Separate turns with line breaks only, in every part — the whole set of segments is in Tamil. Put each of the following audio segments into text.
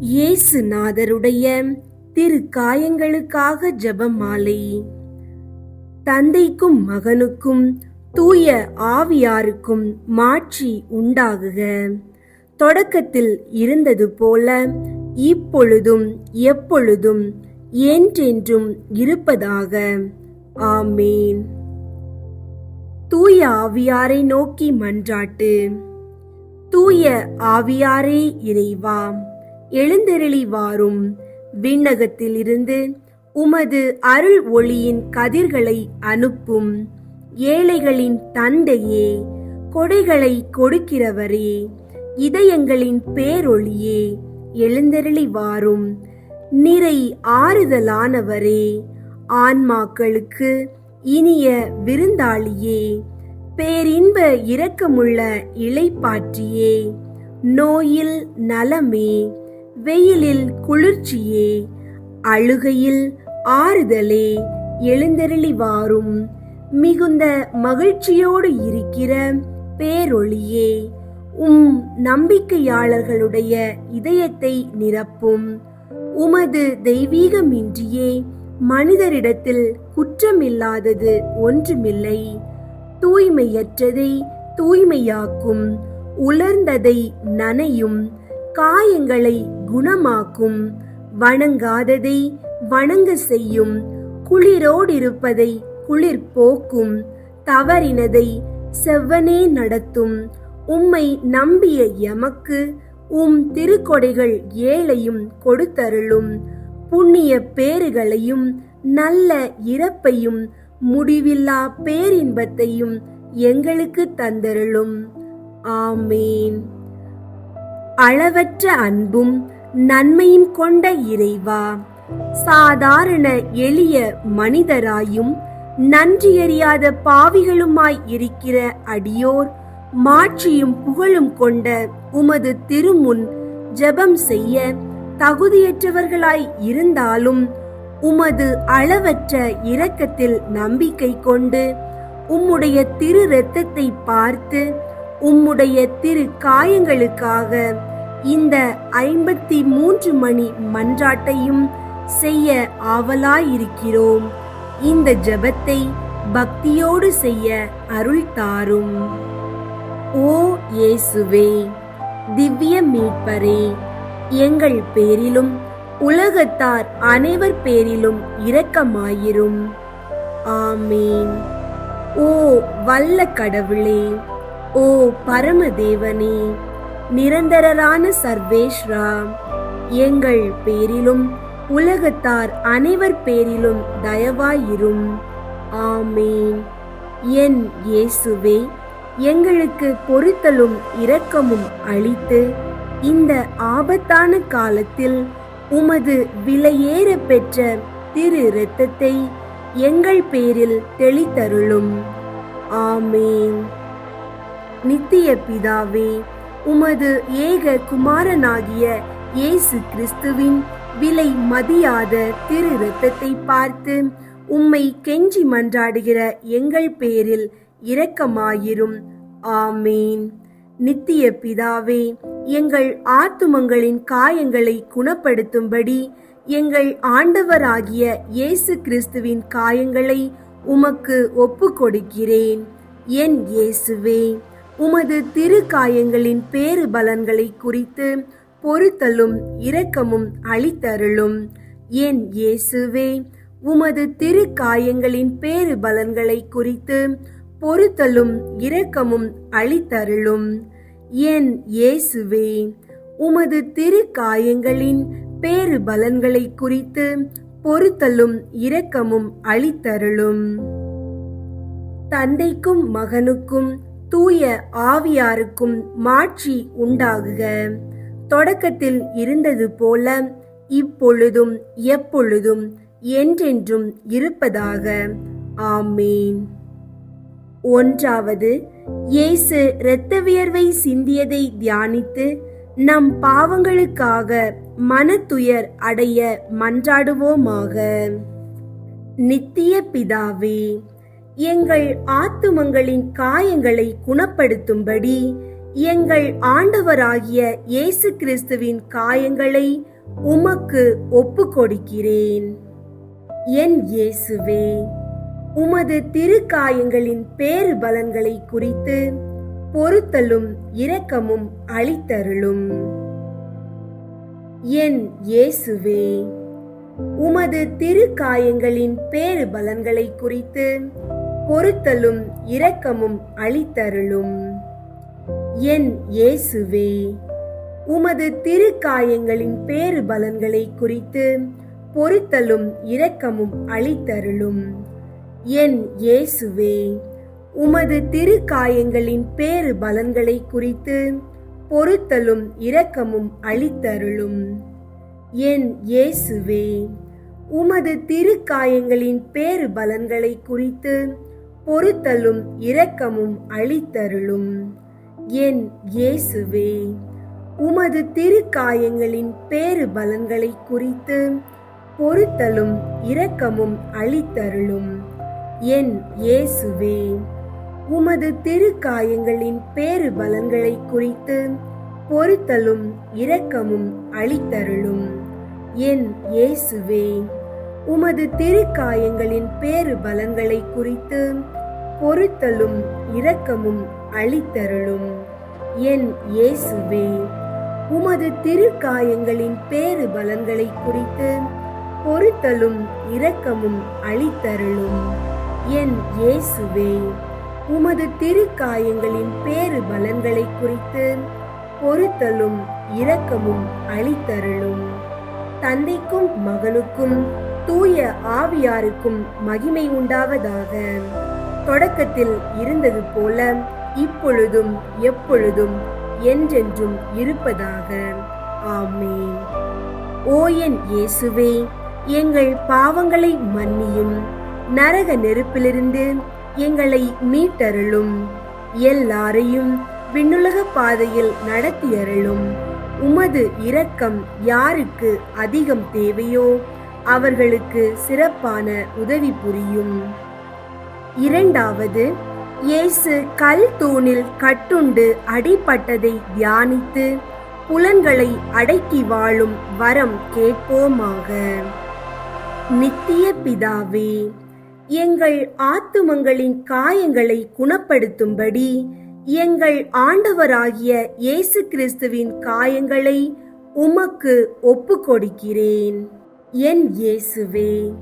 இயேசுநாதருடைய திரு காயங்களுக்காக ஜெபமாலை. தந்தைக்கும் மகனுக்கும் தூய ஆவியாருக்கும் மாட்சி உண்டாகுக. தொடக்கத்தில் இருந்தது போல இப்பொழுதும் எப்பொழுதும் என்றென்றும் இருப்பதாக. ஆமேன். தூய ஆவியாரை நோக்கி மன்றாட்டு. தூய ஆவியாரே இறைவா. எழுந்தருளி வாரும். விண்ணகத்திலிருந்து உமது அருள் ஒளியின் கதிர்களை அனுப்பும். ஏழைகளின் தந்தையே கொடைகளை கொடுக்கிறவரே இதயங்களின் பேரொளியே எழுந்தருளி வாரும். நிறை ஆறுதலானவரே ஆன்மாக்களுக்கு இனிய விருந்தாளியே பேரின்ப இரக்கமுள்ள இளைப்பாற்றியே நோயில் நலமே. வெயிலில் குளிர்ச்சியே அழுகையில் ஆறுதலே எழுந்தருளி வாரும். மிகுந்த மகிழ்ச்சியோடு இருக்கிற பேரொளியே உம் நம்பிக்கையாளர்களுடைய இதயத்தை நிரப்பும். உமது தெய்வீகமின்றியே மனிதரிடத்தில் குற்றமில்லாதது ஒன்றுமில்லை. தூய்மையற்றதை தூய்மையாக்கும் உலர்ந்ததை நனையும் காயங்களை குணமாக்கும். வணங்காததை வணங்க செய்யும். குளிரோடிருப்பதை குளிர் போக்கும். தவறினதை செவ்வனே நடத்தும். உம்மை நம்பிய எமக்கு உம் திருக்கொடைகள் ஏழையும் கொடுத்தருளும். புண்ணிய பேறுகளையும் நல்ல இறப்பையும் முடிவில்லா பேரின்பத்தையும் எங்களுக்கு தந்தருளும். ஆமேன். அளவற்ற அன்பும் நன்மையும் கொண்ட இறைவா. சாதாரண எளிய மனிதராயும் நன்றியறியாத பாவிகளுமாய் இருக்கிற அடியோர் மாட்சியும் புகழும் கொண்ட உமது திருமுன் ஜெபம் செய்ய தகுதியற்றவர்களாய் இருந்தாலும் உமது அளவற்ற இரக்கத்தில் நம்பிக்கை கொண்டு உம்முடைய திரு இரத்தத்தை பார்த்து உம்முடைய திரு காயங்களுக்காக இந்த ஐம்பத்தி மூன்று மணி மன்றாட்டையும் செய்ய ஆவலாயிருக்கிறோம். இந்த ஜெபத்தை பக்தியோடு செய்ய அருள் தாரும். ஓ இயேசுவே திவ்ய மீட்பரே எங்கள் பேரிலும் உலகத்தார் அனைவர் பேரிலும் இரக்கமாயிரும். ஆமீன். ஓ வல்ல கடவுளே ஓ பரமதேவனே நிரந்தரரான சர்வேஸ்ரா. எங்கள் பேரிலும் உலகத்தார் அனைவர் பேரிலும் தயவாயிரும். ஆமேன். என் இயேசுவே எங்களுக்கு பொறுத்தலும் இரக்கமும் அளித்து இந்த ஆபத்தான காலத்தில் உமது விலையேற பெற்ற திரு இரத்தத்தை எங்கள் பேரில் தெளித்தருளும். ஆமேன். நித்திய பிதாவே உமது ஏக குமாரனாகிய இயேசு கிறிஸ்துவின் விலை மதியாத திரு இரத்தத்தை பார்த்து உம்மை கெஞ்சி மன்றாடுகிற எங்கள் பேரில் இரக்கமாயிரும். ஆமேன். நித்திய பிதாவே எங்கள் ஆத்துமங்களின் காயங்களை குணப்படுத்தும்படி எங்கள் ஆண்டவராகிய இயேசு கிறிஸ்துவின் காயங்களை உமக்கு ஒப்புக்கொடுக்கிறேன். என் இயேசுவே உமது திரு காயங்களின் பேறு பலன்களை குறித்து பொறுத்தலும் இரக்கமும் அளித்தருளும். என் இயேசுவே உமது திரு காயங்களின் பேறு பலன்களை குறித்து பொறுத்தலும் இரக்கமும் அளித்தருளும். என் இயேசுவே உமது திரு காயங்களின் பேறு பலன்களை குறித்து பொறுத்தலும் இரக்கமும் அளித்தருளும். தந்தைக்கும் மகனுக்கும் தூய ஆவியாருக்கும் மாட்சி உண்டாகுக. தொடக்கத்தில் இருந்தது போல இப்பொழுதும் எப்பொழுதும் என்றென்றும் இருப்பதாக. ஆமேன். ஒன்றாவது இயேசு இரத்த வியர்வை சிந்தியதை தியானித்து நம் பாவங்களுக்காக மனத்துயர் அடைய மன்றாடுவோமாக. நித்திய பிதாவே எங்கள் ஆத்துமங்களின் காயங்களை குணப்படுத்தும்படி எங்கள் ஆண்டவராகிய இயேசு கிறிஸ்துவின் காயங்களை உமக்கு ஒப்புக்கொடுக்கிறேன். என் இயேசுவே உமது திருக்காயங்களின் பேறு பலன்களை குறித்து பொறுத்தலும் இரக்கமும் அளித்தருளும். என் இயேசுவே உமது திருக்காயங்களின் பேறு பலன்களை குறித்து பொறுத்தலும் இரக்கமும் அளித்தருளும். என் இயேசுவே உமது திருக்காயங்களின் பேறு பலன்களை குறித்து பொறுத்தலும் இரக்கமும் அளித்தருளும். என் இயேசுவே உமது திருக்காயங்களின் பேறு பலன்களை குறித்து பொறுத்தலும் இரக்கமும் அளித்தருளும். என் இயேசுவே உமது திருக்காயங்களின் பேறு பலன்களை குறித்து பொறுத்தலும் இரக்கமும் அளித்தருளும். என் இயேசுவே உமது திருக்காயங்களின் பேறு பலன்களை குறித்து பொறுத்தலும் இரக்கமும் அளித்தருளும். என் இயேசுவே உமது திருக்காயங்களின் பேறு பலன்களை குறித்து பொறுத்தலும் இரக்கமும் அளித்தருளும். என் இயேசுவே உமது திருக்காயங்களின் பேறு பலங்களை குறித்து பொறுத்தலும் இரக்கமும் அளித்தருளும். என் இயேசுவே உமது திருக்காயங்களின் பேறு பலன்களை குறித்து பொறுத்தலும் இரக்கமும் அளித்தருளும். என் இயேசுவே உமது திருக்காயங்களின் பேறு பலன்களை குறித்து பொறுத்தலும் இரக்கமும் அளித்தருளும். தந்தைக்கும் மகனுக்கும் தூய ஆவியாருக்கும் மகிமை உண்டாவதாக. தொடக்கத்தில் இருந்தது போல இப்பொழுதும் எப்பொழுதும் என்றென்றும் இருப்பதாக. ஆமே ஓ என் இயேசுவே எங்கள் பாவங்களை மன்னியும். நரக நெருப்பிலிருந்து எங்களை மீட்டருளும். எல்லாரையும் விண்ணுலக பாதையில் நடத்தியருளும். உமது இரக்கம் யாருக்கு அதிகம் தேவையோ அவர்களுக்கு சிறப்பான உதவி புரியும். இரண்டாவது இயேசு கல் தூணில் கட்டுண்டு அடிபட்டதை தியானித்து புலன்களை அடக்கி வாழும் வரம் கேட்போமாக. நித்திய பிதாவே எங்கள் ஆத்துமங்களின் காயங்களை குணப்படுத்தும்படி எங்கள் ஆண்டவராகிய இயேசு கிறிஸ்துவின் காயங்களை உமக்கு ஒப்புக்கொடுக்கிறேன். என் இயேசுவே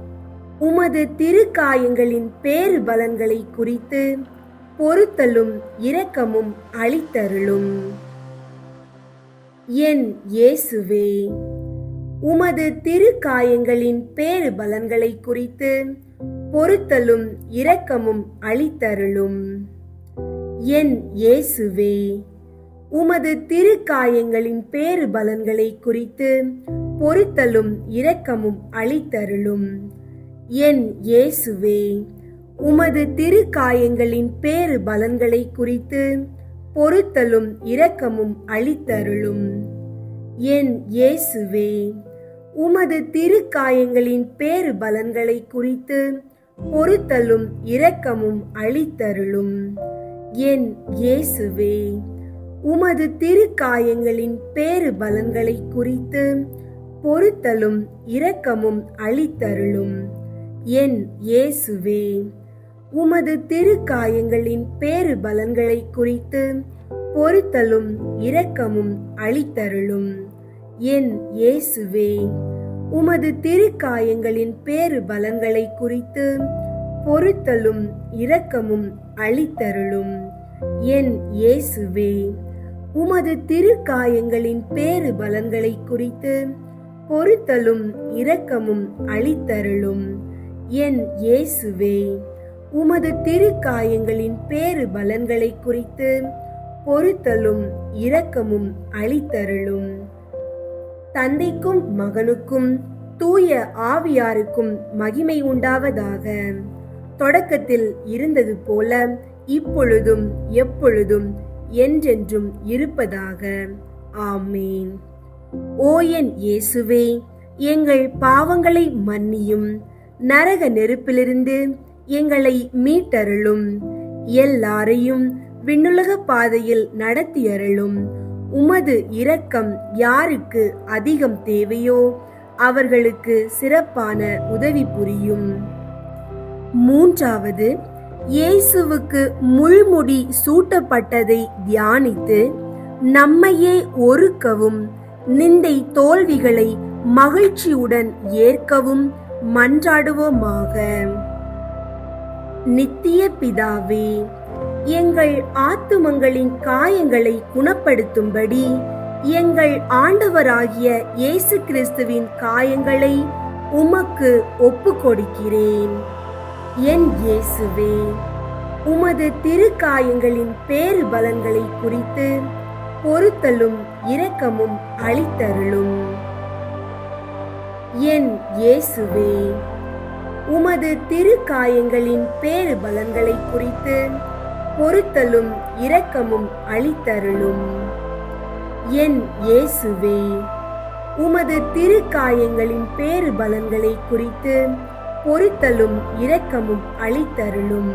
உமது திருக்காயங்களின் பேறு பலன்களை குறித்து பொருத்தலும் இரக்கமும் அளித்தருளும். என் இயேசுவே உமது திருக்காயங்களின் பேறு பலன்களை குறித்து பொருத்தலும் இரக்கமும் அளித்தருளும். என் இயேசுவே உமது திருக்காயங்களின் பேறு பலன்களை குறித்து பொறுத்தலும் இரக்கமும் அளித்தருளும். என் இயேசுவே உமது திருக்காயங்களின் பேறு பலன்களை குறித்து பொறுத்தலும் இரக்கமும் அளித்தருளும். என் இயேசுவே உமது திருக்காயங்களின் பேறு பலன்களை குறித்து பொறுத்தலும் இரக்கமும் அளித்தருளும். என் இயேசுவே உமது திருக்காயங்களின் பேறு பலன்களை குறித்து பொறுத்தலும் இரக்கமும் அளித்தருளும். என் இயேசுவே உமது திருக்காயங்களின் பேறு பலன்களை குறித்து பொறுத்தலும் இரக்கமும் அளித்தருளும். என் இயேசுவே உமது திருக்காயங்களின் பேறு பலன்களை குறித்து பொறுத்தலும் இரக்கமும் அளித்தருளும். என் இயேசுவே உமது திருக்காயங்களின் பேறு பலன்களை குறித்து பொறுத்தலும் இரக்கமும் அளித்தருளும். என் இயேசுவே உமது திருக்காயங்களின் பேறு பலன்களை குறித்து பொறுத்தலும் இரக்கமும் அளித்தருளும். தந்தைக்கும் மகனுக்கும் தூய ஆவியாருக்கும் மகிமை உண்டாவதாக. தொடக்கத்தில் இருந்தது போல இப்பொழுதும் எப்பொழுதும் என்றென்றும் இருப்பதாக. ஆமேன். ஓ என் இயேசுவே எங்கள் பாவங்களை மன்னியும். நரக நெருப்பிலிருந்து எங்களை மீட்டருளும். எல்லாரையும் விண்ணுலக பாதையில் நடத்தியருளும். உமது இரக்கம் யாருக்கு அதிகம் தேவையோ அவர்களுக்கு சிறப்பான உதவி புரியும். மூன்றாவது இயேசுவுக்கு முள்முடி சூட்டப்பட்டதை தியானித்து நம்மையே ஒருக்கவும் நிந்தை தோல்விகளை மகிழ்ச்சியுடன் ஏற்கவும் மன்றாடுவோமாக. நித்திய பிதாவே எங்கள் ஆத்துமங்களின் காயங்களை குணப்படுத்தும்படி எங்கள் ஆண்டவராகிய இயேசு கிறிஸ்துவின் காயங்களை உமக்கு ஒப்பு கொடுக்கிறேன் என் இயேசுவே உமது திருக்காயங்களின் பேறு பலன்களை குறித்து பொறுத்தலும் இரக்கமும் அளித்தருளும். என் இயேசுவே உமது திருக்காயங்களின் பேறு பலன்களை குறித்து பொறுத்தலும் இரக்கமும் அளித்தருளும். என் இயேசுவே உமது திருக்காயங்களின் பேறு பலன்களை குறித்து பொறித்தலும் இரக்கமும் அளித்தருளும்.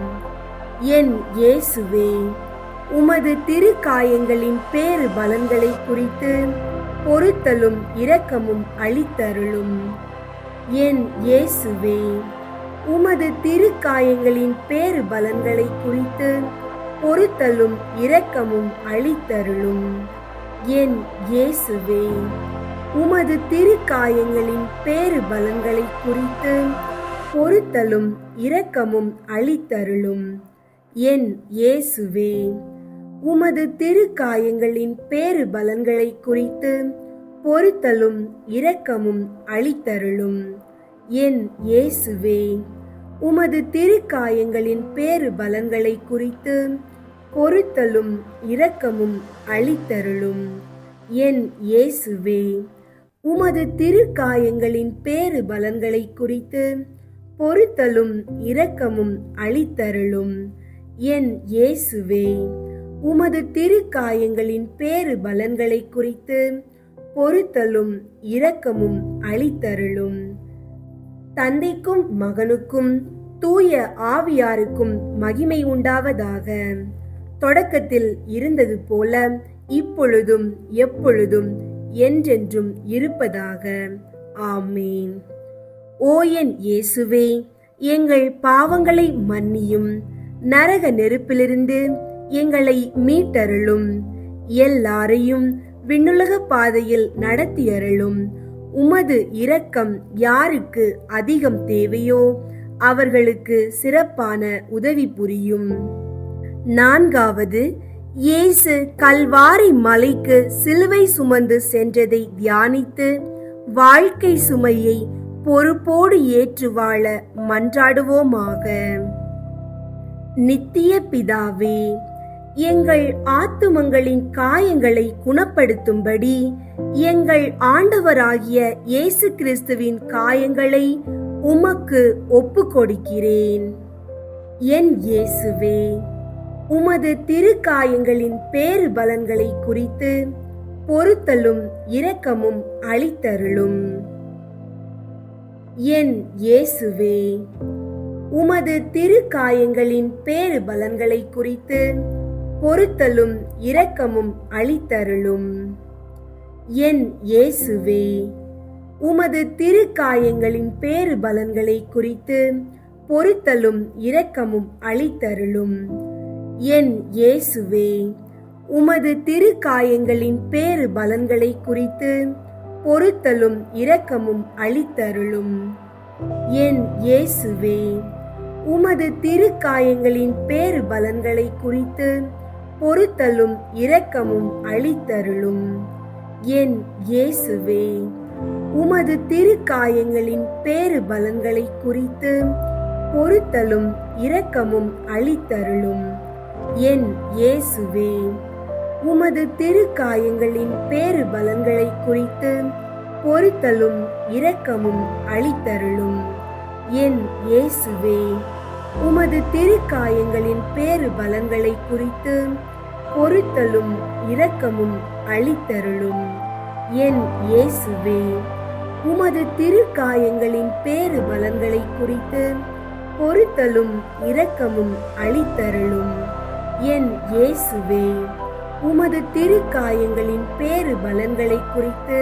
என் இயேசுவே உமது திருக்காயங்களின் பேறு பலன்களை குறித்து பொறுத்தலும் இரக்கமும் அளித்தருளும். என் இயேசுவே உமது திருக்காயங்களின் பேறு பலன்களை குறித்து பொறுத்தலும் இரக்கமும் அளித்தருளும். என் இயேசுவே உமது திருக்காயங்களின் பேறு பலன்களை குறித்து பொறுத்தலும் இரக்கமும் அளித்தருளும். என் இயேசுவே உமது திருக்காயங்களின் பேறு பலன்களை குறித்து பொறுத்தலும் இரக்கமும் அளித்தருளும். என் இயேசுவே உமது திருக்காயங்களின் பேறு பலன்களை குறித்து பொறுத்தலும் இரக்கமும் அளித்தருளும். என் இயேசுவே உமது திருக்காயங்களின் பேறு பலன்களை குறித்து பொறுத்தலும் இரக்கமும் அளித்தருளும். என் இயேசுவே உமது திருக்காயங்களின் பேறு பலன்களை குறித்து பொறுத்தலும் இரக்கமும் அளித்தருளும். தந்தைக்கும் மகனுக்கும் தூய ஆவியாருக்கும் மகிமை உண்டாவதாக. தொடக்கத்தில் இருந்தது போல இப்பொழுதும் எப்பொழுதும் என்றென்றும் இருப்பதாக. ஆமேன். ஓ என் இயேசுவே எங்கள் பாவங்களை மன்னியும். நரக நெருப்பிலிருந்து எங்களை மீட்டருளும். எல்லாரையும் விண்ணுலக பாதையில் நடத்தியருளும். உமது இரக்கம் யாருக்கு அதிகம் தேவையோ அவர்களுக்கு சிறப்பான உதவி புரியும். நான்காவது இயேசு கல்வாரி மலைக்கு சிலுவை சுமந்து சென்றதை தியானித்து வாழ்க்கை சுமையை பொறுப்போடு ஏற்று வாழ மன்றாடுவோமாக. நித்திய பிதாவே எங்கள் ஆத்துமங்களின் காயங்களை குணப்படுத்தும்படி எங்கள் ஆண்டவராகிய இயேசு கிறிஸ்துவின் காயங்களை உமக்கு ஒப்புக்கொடுக்கிறேன். என் இயேசுவே உமது திருக்காயங்களின் பேறு பலன்களை குறித்து பொறுத்தலும் இரக்கமும் அளித்தருளும். என் இயேசுவே உமது திருக்காயங்களின் பேறு பலன்களை குறித்து பொறுத்தலும் இரக்கமும் அளித்தருளும். என் இயேசுவே உமது திருக்காயங்களின் பேறு பலன்களை குறித்து பொறுத்தலும் இரக்கமும் அளித்தருளும். என் இயேசுவே உமது திருக்காயங்களின் பேறு பலன்களை குறித்து பொறுத்தலும் இரக்கமும் அளித்தருளும். என் இயேசுவே உமது திருக்காயங்களின் பேறு பலன்களை குறித்து பொறுத்தலும் இரக்கமும் அளித்தருளும். என் இயேசுவே உமது திருக்காயங்களின் பேறு பலன்களை குறித்து பொறுத்தலும் இரக்கமும் அளித்தருளும். என் இயேசுவே உமது திருக்காயங்களின் பேறு பலங்களை குறித்து பொறுத்தலும் இரக்கமும் அளித்தருளும். என் இயேசுவே உமது திருக்காயங்களின் பேறு பலங்களை குறித்து பொறுத்தலும் இரக்கமும் அளித்தருளும். என் இயேசுவே உமது திருக்காயங்களின் பேறு பலங்களை குறித்து பொறுத்தலும் இரக்கமும் அளித்தருளும். என் இயேசுவே உமது திருக்காயங்களின் பேறு பலன்களை குறித்து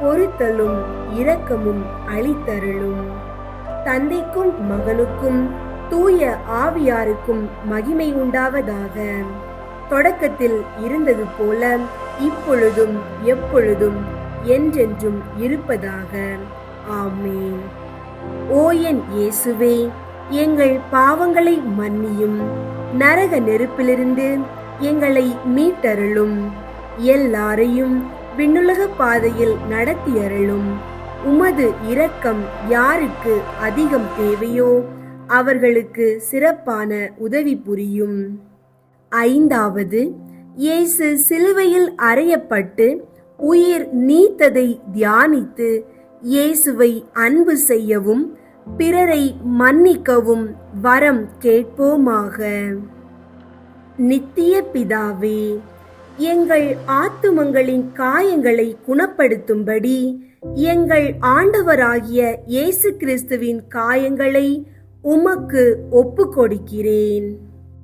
பொறுத்தலும் இரக்கமும் அளித்தருளும். தந்தைக்கும் மகனுக்கும் தூய ஆவியாருக்கும் மகிமை உண்டாவதாக. தொடக்கத்தில் இருந்தது போல இப்பொழுதும் எப்பொழுதும் என்றென்றும் இருப்பதாக. ஆமே ஓ என் இயேசுவே எங்கள் பாவங்களை மன்னியும் நரக நெருப்பிலிருந்து எங்களை மீட்டருளும். எல்லாரையும் விண்ணுலக பாதையில் நடத்தியருளும். உமது இரக்கம் யாருக்கு அதிகம் தேவையோ அவர்களுக்கு சிறப்பான உதவி புரியும். ஐந்தாவது இயேசு சிலுவையில் அறையப்பட்டு உயிர் நீத்ததை தியானித்து இயேசுவை அன்பு செய்யவும் பிறரை மன்னிக்கவும் வரம் கேட்போமாக. நித்திய பிதாவே எங்கள் ஆத்துமங்களின் காயங்களை குணப்படுத்தும்படி எங்கள் ஆண்டவராகிய இயேசு கிறிஸ்துவின் காயங்களை உமக்கு ஒப்பு கொடுக்கிறேன்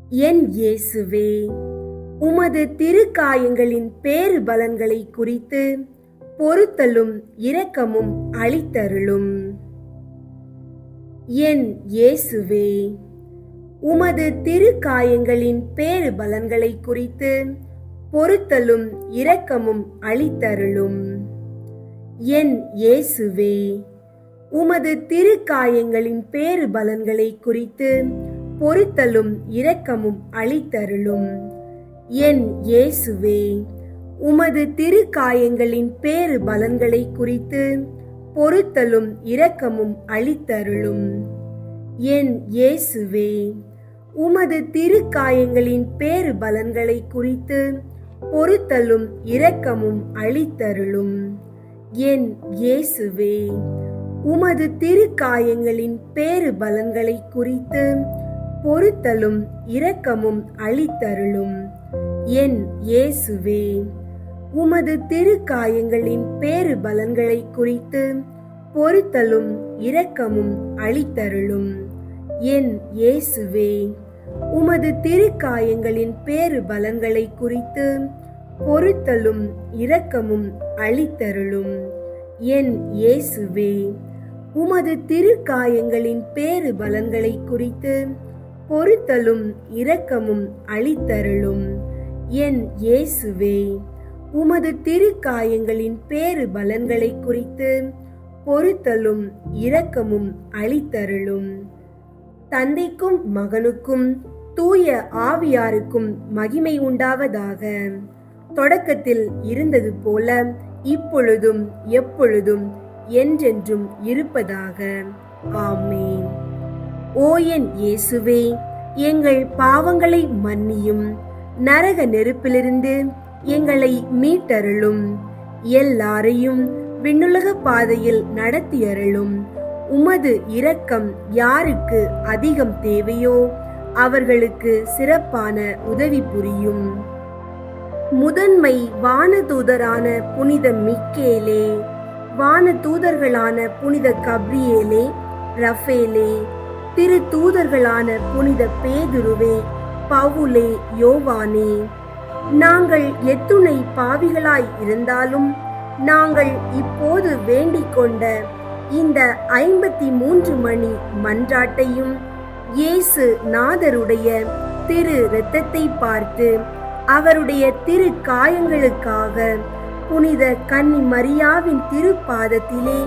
என் இயேசுவே உமது திருக்காயங்களின் பேறு பலன்களை குறித்து பொறுத்தலும் இரக்கமும் அளித்தருளும். என் இயேசுவே உமது திருக்காயங்களின் பேறு பலன்களை குறித்து பொருத்தலும் இரக்கமும் அளித்தருளும். என் இயேசுவே உமது திருக்காயங்களின் பேறு பலன்களை குறித்து பொருத்தலும் இரக்கமும் அளித்தருளும். என் இயேசுவே உமது திருக்காயங்களின் பேறு பலன்களை குறித்து பொருத்தலும் இரக்கமும் அளித்தருளும். என் இயேசுவே உமது திருக்காயங்களின் பேறு பலன்களை குறித்து பொறுத்தலும் இரக்கமும் அளித்தருளும். என் இயேசுவே உமது திருக்காயங்களின் பேறு பலன்களை குறித்து பொறுத்தலும் இரக்கமும் அளித்தருளும். என் இயேசுவே உமது திருக்காயங்களின் பேறு பலன்களை குறித்து பொறுத்தலும் இரக்கமும் அளித்தருளும். என் இயேசுவே உமது திருக்காயங்களின் பேறு பலன்களை குறித்து பொறுத்தலும் இரக்கமும் அளித்தருளும். என் இயேசுவே உமது திருக்காயங்களின் பேறு பலன்களை குறித்து பொறுத்தலும் இரக்கமும் அளித்தருளும். என் இயேசுவே உமது திருக்காயங்களின் பேறு பலன்களை குறித்து பொறுத்தலும் இரக்கமும் அளித்தருளும். தந்தைக்கும் மகனுக்கும் தூய ஆவியாருக்கும் மகிமை உண்டாவதாக. தொடக்கத்தில் இருந்தது போல இப்பொழுதும் எப்பொழுதும் என்றென்றும் இருப்பதாக. ஆமேன். ஓ என் இயேசுவே எங்கள் பாவங்களை மன்னியும். நரக நெருப்பிலிருந்து எங்களை மீட்டருளும். எல்லாரையும் விண்ணுலக பாதையில் நடத்தியருளும். உமது இரக்கம் யாருக்கு அதிகம் தேவையோ அவர்களுக்கு சிறப்பான உதவி புரியும். முதன்மை வானதூதரான புனித மிக்கேலே வானதூதர்களான புனித கப்ரியேலே ரஃபேலே திரு தூதர்களான புனித பேதுருவே பவுலே யோவானே. நாங்கள் எத்துணை பாவிகளாய் இருந்தாலும் நாங்கள் இப்போது வேண்டிக் கொண்ட இந்த ஐம்பத்தி மூன்று மணி மன்றாட்டையும் இயேசு நாதருடைய திரு இரத்தத்தை பார்த்து அவருடைய திரு காயங்களுக்காக புனித கன்னி மரியாவின் திருப்பாதத்திலே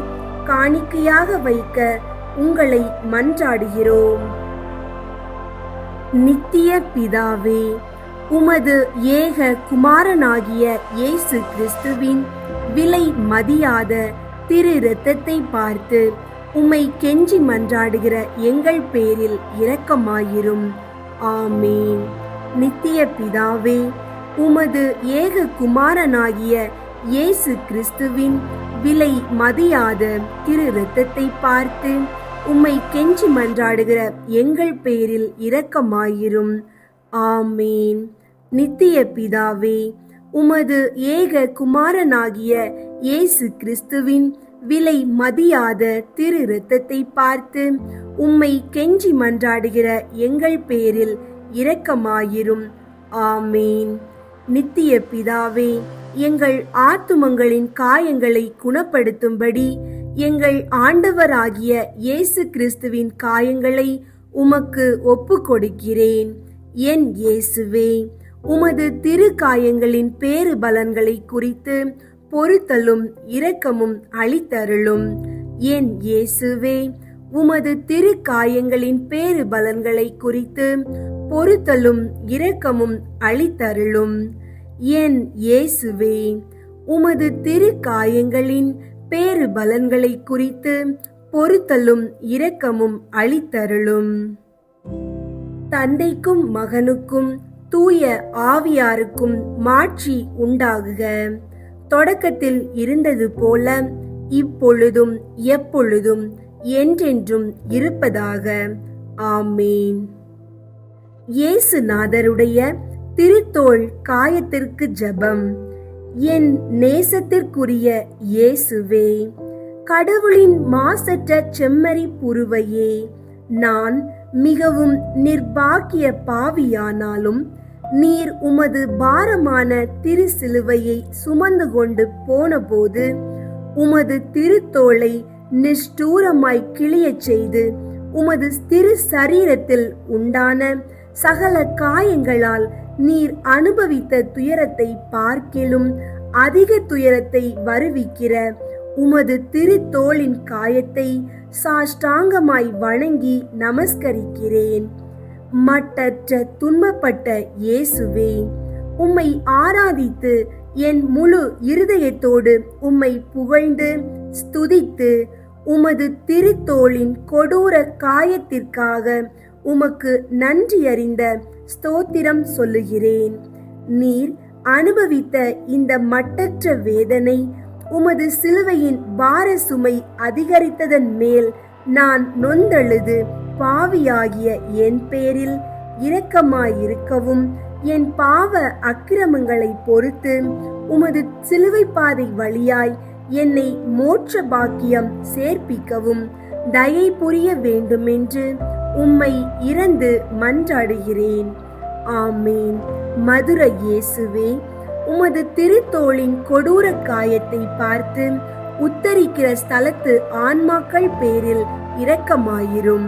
காணிக்கையாக வைக்க உங்களை மன்றாடுகிறோம். நித்திய பிதாவே உமது ஏக குமாரனாகிய இயேசு கிறிஸ்துவின் விலை மதியாத திரு இரத்தத்தை பார்த்து உம்மை கெஞ்சி மன்றாடுகிற எங்கள் பேரில் இரக்கமாயிரும். ஆமேன். நித்திய பிதாவே உமது ஏக குமாரனாகிய இயேசு கிறிஸ்துவின் விலை மதியாத திரு இரத்தத்தை பார்த்து உம்மை கெஞ்சி மன்றாடுகிற எங்கள் பேரில் இரக்கமாயிரும். ஆமேன். நித்திய பிதாவே உமது ஏக குமாரனாகிய இயேசு கிறிஸ்துவின் விலை மதியாத திரு இரத்தத்தை பார்த்து உம்மை கெஞ்சி மன்றாடுகிற எங்கள் பேரில் இரக்கமாயிரும். ஆமீன். நித்திய பிதாவே எங்கள் ஆத்துமங்களின் காயங்களை குணப்படுத்தும்படி எங்கள் ஆண்டவராகிய இயேசு கிறிஸ்துவின் காயங்களை உமக்கு ஒப்பு கொடுக்கிறேன் என் இயேசுவே உமது திரு காயங்களின் பேறு பலன்களை குறித்து பொறுத்தலும் இரக்கமும் அளித்தருளும். என் இயேசுவே உமது திரு காயங்களின் பேறு பலன்களை குறித்து பொறுத்தலும் இரக்கமும் அளித்தருளும். என் இயேசுவே உமது திரு காயங்களின் பேறு பலன்களை குறித்து பொறுத்தலும் இரக்கமும் அளித்தருளும். தந்தைக்கும் மகனுக்கும் தூய ஆவியாருக்கும் மாட்சி உண்டாகுக. தொடக்கத்தில் இருந்தது போல இப்பொழுதும் எப்பொழுதும் என்றென்றும் இருப்பதாக. ஆமேன். இயேசுநாதருடைய திருத்தோள் காயத்திற்கு ஜெபம். என் நேசத்திற்குரிய இயேசுவே கடவுளின் மாசற்ற செம்மறி புருவையே நான் மிகவும் நிர்பாக்கிய பாவியானாலும் நீர் உமது பாரமான திரு சிலுவையை சுமந்து கொண்டு போனபோது உமது திருத்தோளை நிஷ்டூரமாய் கிளியச் செய்து உமது திரு சரீரத்தில் உண்டான சகல காயங்களால் நீர் அனுபவித்த துயரத்தை பார்க்கிலும் அதிக துயரத்தை வருவிக்கிற உமது திருத்தோளின் காயத்தை சாஷ்டாங்கமாய் வணங்கி நமஸ்கரிக்கிறேன். மட்டற்ற துன்பப்பட்ட இயேசுவே உம்மை ஆராதித்து என் முழு இருதயத்தோடு உம்மை புகழ்ந்து ஸ்துதித்து உமது திருத்தோளின் கொடூர காயத்திற்காக உமக்கு நன்றி அறிந்த ஸ்தோத்திரம் சொல்லுகிறேன். நீர் அனுபவித்த இந்த மட்டற்ற வேதனை உமது சிலுவையின் பார சுமை அதிகரித்ததன் மேல் நான் நொந்தழுது பாவியாகிய என் பேரில் இரக்கமாயிருக்கவும் என் பாவ அக்கிரமங்களை பொறுத்து உமது சிலுவை பாதை வழியாய் என்னை மோட்ச பாக்கியம் சேர்ப்பிக்கவும் தயை புரிய வேண்டுமென்று உம்மை இறந்து மன்றாடுகிறேன். ஆமேன். மதுர இயேசுவே உமது திருத்தோளின் கொடூர காயத்தை பார்த்து உத்தரிக்கிற ஸ்தலத்து ஆன்மாக்கள் பேரில் இரக்கமாயிரும்.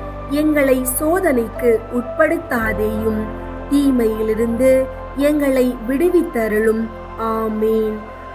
எங்களை சோதனைக்கு உட்படுத்தாதேயும். தீமையிலிருந்து எங்களை விடுவித்தருளும். ஆமேன்.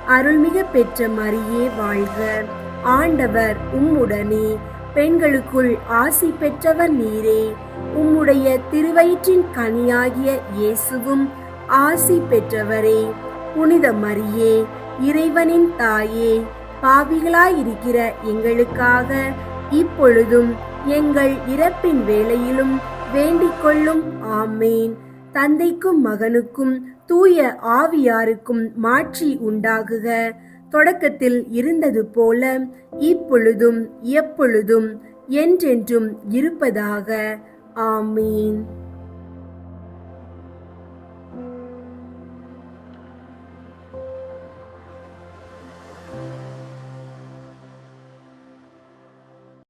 அருள்மிக பெற்ற மரியே வாழ்க. ஆண்டவர் உம்முடனே. பெண்களுக்குள் ஆசி பெற்றவர் நீரே. உம்முடைய திருவயிற்றின் கனியாகிய இயேசுவும் ஆசி பெற்றவரே. புனித மரியே இறைவனின் தாயே பாவிகளாயிருக்கிற எங்களுக்காக இப்பொழுதும் எங்கள் இறப்பின் வேளையிலும் வேண்டிக் கொள்ளும். ஆமேன். தந்தைக்கும் மகனுக்கும் தூய ஆவியாருக்கும் மாற்றி உண்டாகுக. தொடக்கத்தில் இருந்தது போல இப்பொழுதும் எப்பொழுதும் என்றென்றும் இருப்பதாக. ஆமீன்.